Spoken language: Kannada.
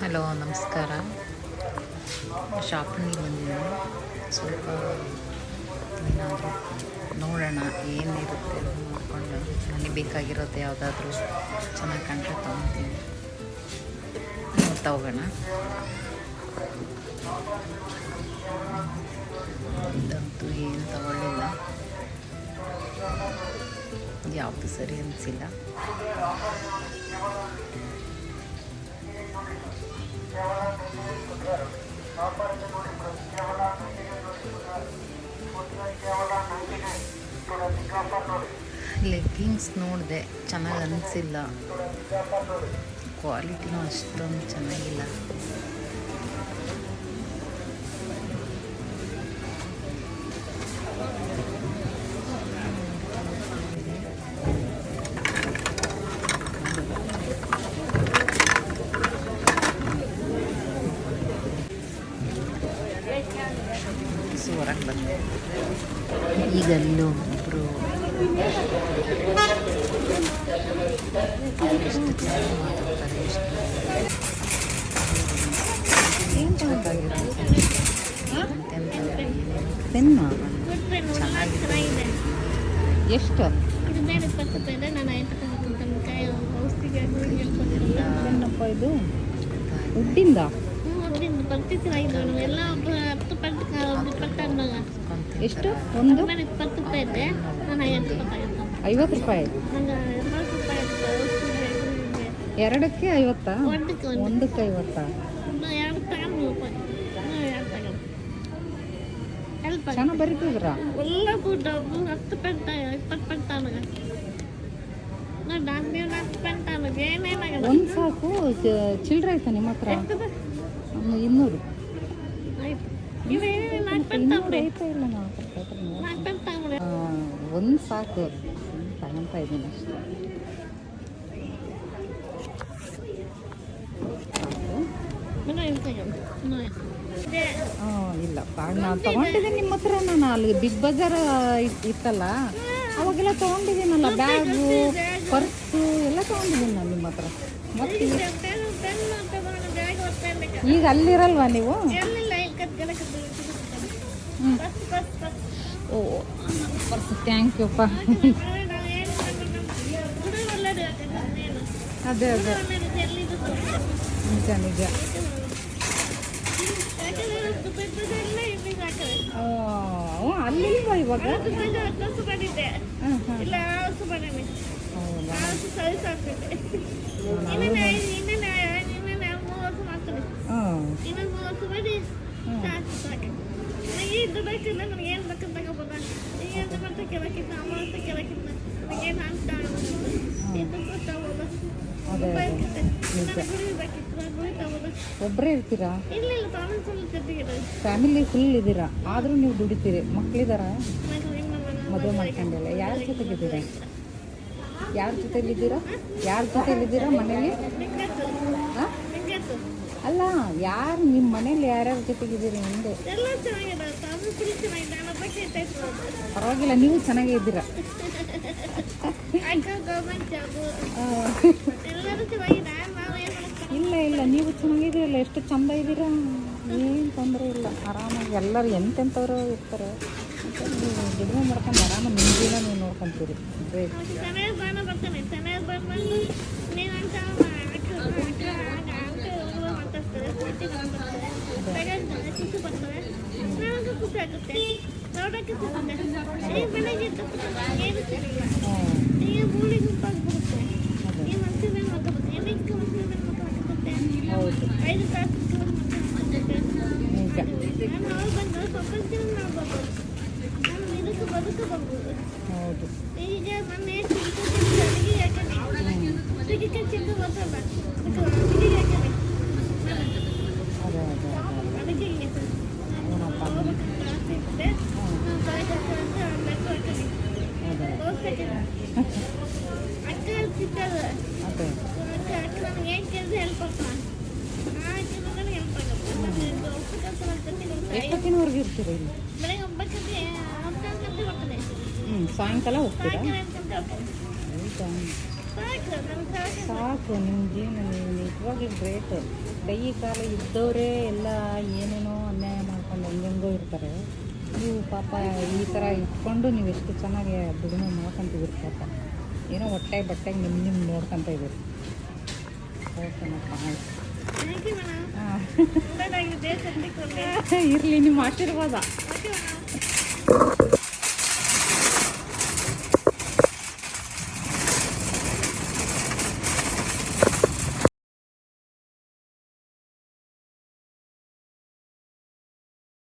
ಹಲೋ, ನಮಸ್ಕಾರ. ಶಾಪಿಂಗಿಗೆ ಬಂದಿದ್ದೀನಿ. ಸ್ವಲ್ಪ ಏನಾದರೂ ನೋಡೋಣ, ಏನಿರುತ್ತೆ ನೋಡಿಕೊಂಡು. ನನಗೆ ಬೇಕಾಗಿರೋದು ಯಾವುದಾದ್ರೂ ಚೆನ್ನಾಗಿ ಕಂಡ್ರೆ ತೊಗೊತೀನಿ. ತಗೋಣ ಇದಂತೂ ಏನು ತಗೊಳ್ಳಿಲ್ಲ. ಯಾವುದು ಸರಿ ಅನಿಸಿಲ್ಲ. ಲೆಗ್ಗಿಂಗ್ಸ್ ನೋಡಿದೆ ಚೆನ್ನಾಗಿ ಅನಿಸಿಲ್ಲ. ಕ್ವಾಲಿಟಿನೂ ಅಷ್ಟೊಂದು ಚೆನ್ನಾಗಿಲ್ಲ. ಈಗ ಅಲ್ಲೊಬ್ಬರು ಎಷ್ಟು ಚೆನ್ನಾಗಿ ಮಾತಾಡ್ತಾರೆ ಎಷ್ಟು ಪೆನ್ನು ಚೆನ್ನಾಗಿದೆ ಎಷ್ಟು ಇದು ಐದು ಎಲ್ಲ ಒಬ್ಬ ಹತ್ತು ಪಟ್ಟು ಒಂದು ಎಷ್ಟು? ಒಂದು? ಮೇಲೆ ಇಪ್ಪತ್ತು ರೂಪಾಯಿ ಇದೆ. ನಾನು ಐವತ್ತು ರೂಪಾಯಿ. ಐವತ್ತು ರೂಪಾಯಿ ನಂಗೆ ಎಂಬತ್ತು ರೂಪಾಯಿ ಎರಡಕ್ಕೆ ಐವತ್ತಾ? ಒಂದಕ್ಕೆ ಒಂದು ಒಂದಕ್ಕೆ ಐವತ್ತಾ? ಎರಡು ತಗೊಂಡು ಚೆನ್ನಾಗಿ ಬರೀತಿದ್ರ ಎಲ್ಲ ಫುಡ್ ಹತ್ತು ಪೆಂಟ ಇಪ್ಪತ್ತು ಪೆಂಟ ನಾನು ಹತ್ತು ಪೆಂಟ ನನಗೆ ಏನೇನಾಗಲ್ಲ ಒಂದು ಸಾಕು ಚಿಲ್ಡ್ರೆ ಆಯ್ತಾ ನಿಮ್ಮ ಹತ್ರ? ಇನ್ನೂರು. ಒಂದು ಸಾಕು ತಗೊಂತ ಇದ್ದೀನಿ ಅಷ್ಟೇ. ಇಲ್ಲ ನಾನು ತಗೊಂಡಿದ್ದೀನಿ ನಿಮ್ಮ ಹತ್ರ. ನಾನು ಅಲ್ಲಿ ಬಿಗ್ ಬಜಾರ್ ಇತ್- ಇತ್ತಲ್ಲ ಅವಾಗೆಲ್ಲ ತಗೊಂಡಿದ್ದೀನಲ್ಲ ಬ್ಯಾಗು ಪರ್ಸು ಎಲ್ಲ ತಗೊಂಡಿದ್ದೀನಿ ನಾನು ನಿಮ್ಮ ಹತ್ರ. ಮತ್ತೆ ಈಗ- ಪೆನ್ ಪೆನ್ ತಗೊಂಡು ಬ್ಯಾಗ್ ಹೊತ್ತೇನೆ ಈಗ ಅಲ್ಲಿರಲ್ವಾ ನೀವು? ಓ ಥ್ಯಾಂಕ್ ಯು ಅದೇ ಅದೇ. ನಿಜ ನಿಜ. ಅಲ್ಲಿಲ್ವಾ ಇವಾಗ? ಹೌದಾ? ಒಬ್ಬರೇ ಇರ್ತೀರಾ? ಫ್ಯಾಮಿಲಿ ಫುಲ್ ಇದ್ದೀರಾ? ಆದರೂ ನೀವು ದುಡಿತೀರಿ. ಮಕ್ಕಳಿದಾರಾ ಮದುವೆ ಮಾಡ್ಕೊಂಡಿಲ್ಲ ಯಾರ ಜೊತೆಗಿದ್ದೀರಾ? ಯಾರ ಜೊತೆಲಿದ್ದೀರಾ? ಯಾರ ಜೊತೆಲಿದ್ದೀರಾ ಮನೇಲಿ? ಅಲ್ಲ, ಯಾರು ನಿಮ್ಮ ಮನೇಲಿ ಯಾರ್ಯಾರ ಜೊತೆಗಿದ್ದೀರಿ ಇರ್ತಾಯಿತ್ತು ಪರವಾಗಿಲ್ಲ, ನೀವು ಚೆನ್ನಾಗೇ ಇದ್ದೀರಾ. ಇಲ್ಲ ಇಲ್ಲ ನೀವು ಚೆನ್ನಾಗಿದ್ದೀರಲ್ಲ ಎಷ್ಟು ಚಂದ ಇದ್ದೀರಾ? ಏನು ತೊಂದರೆ ಇಲ್ಲ ಆರಾಮಾಗಿ ಎಲ್ಲರೂ ಎಂತೆಂಥವ್ರು ಇರ್ತಾರೆ. ನೀವು ದುಡಿಮೆ ಮಾಡ್ಕೊಂಡು ಆರಾಮ ನಿಮ್ಮ ಜೀವನ ನೀವು ನೋಡ್ಕೊಂತೀರಿ. ಗ್ರೇಟ್ ಅವತ್ತು ಚೆನ್ನಾಗಿ ಅದೇ ಅಕ್ಕ ಚಿಕ್ಕದು ಅದೇ. ಅಕ್ಕ ಅಕ್ಕ ನಮ್ಗೆ ಏನು ಕೆಲಸ ಹೆಲ್ಪ್ ಆಗ್ತಾನೆ ಆ ಕೆಲಸ ಹೆಲ್ಪ್ ಆಗುತ್ತೆ ಮತ್ತೆ ಇದು ಉಪಕಲ್ಸ ಮಾಡ್ತೀನಿ ಎಷ್ಟೊತ್ತಿನವರೆಗೆ ಇರ್ತೀರಾ ಇಲ್ಲಿ? ಹ್ಞೂ ಸಾಯಂಕಾಲ ಹೋಗ್ತೀರಾ? ಹೌದಾ? ಸಾಕು ನಮ್ಗೆ ಸಾಕು. ಸಾಕು ನಿಮ್ಮ ಜೀವನ ನೀವು ನಿಜವಾಗ್ಲೂ ಗ್ರೇಟ್ ಕೈ ಕಾಲ ಇದ್ದವರೇ ಎಲ್ಲ ಏನೇನೋ ಅನ್ಯಾಯ ಮಾಡ್ಕೊಂಡು ಹೆಂಗೆಂಗೋ ಇರ್ತಾರೆ. ನೀವು ಪಾಪ ಈ ಥರ ಇಟ್ಕೊಂಡು ನೀವು ಎಷ್ಟು ಚೆನ್ನಾಗಿ ದುಡಿಮೆ ಮಾಡ್ಕೊಂತಿದ್ದೀರಿ ಪಾಪ. ಏನೋ ಹೊಟ್ಟೆ ಬಟ್ಟೆಗೆ ನಿಮ್ಮ ನಿಮ್ಮ ನೋಡ್ಕೊತ ಇದ್ದೀರಿ. ಓಕೆನಪ್ಪ ಆಯ್ತು ಇರಲಿ ನಿಮ್ಮ ಆಶೀರ್ವಾದ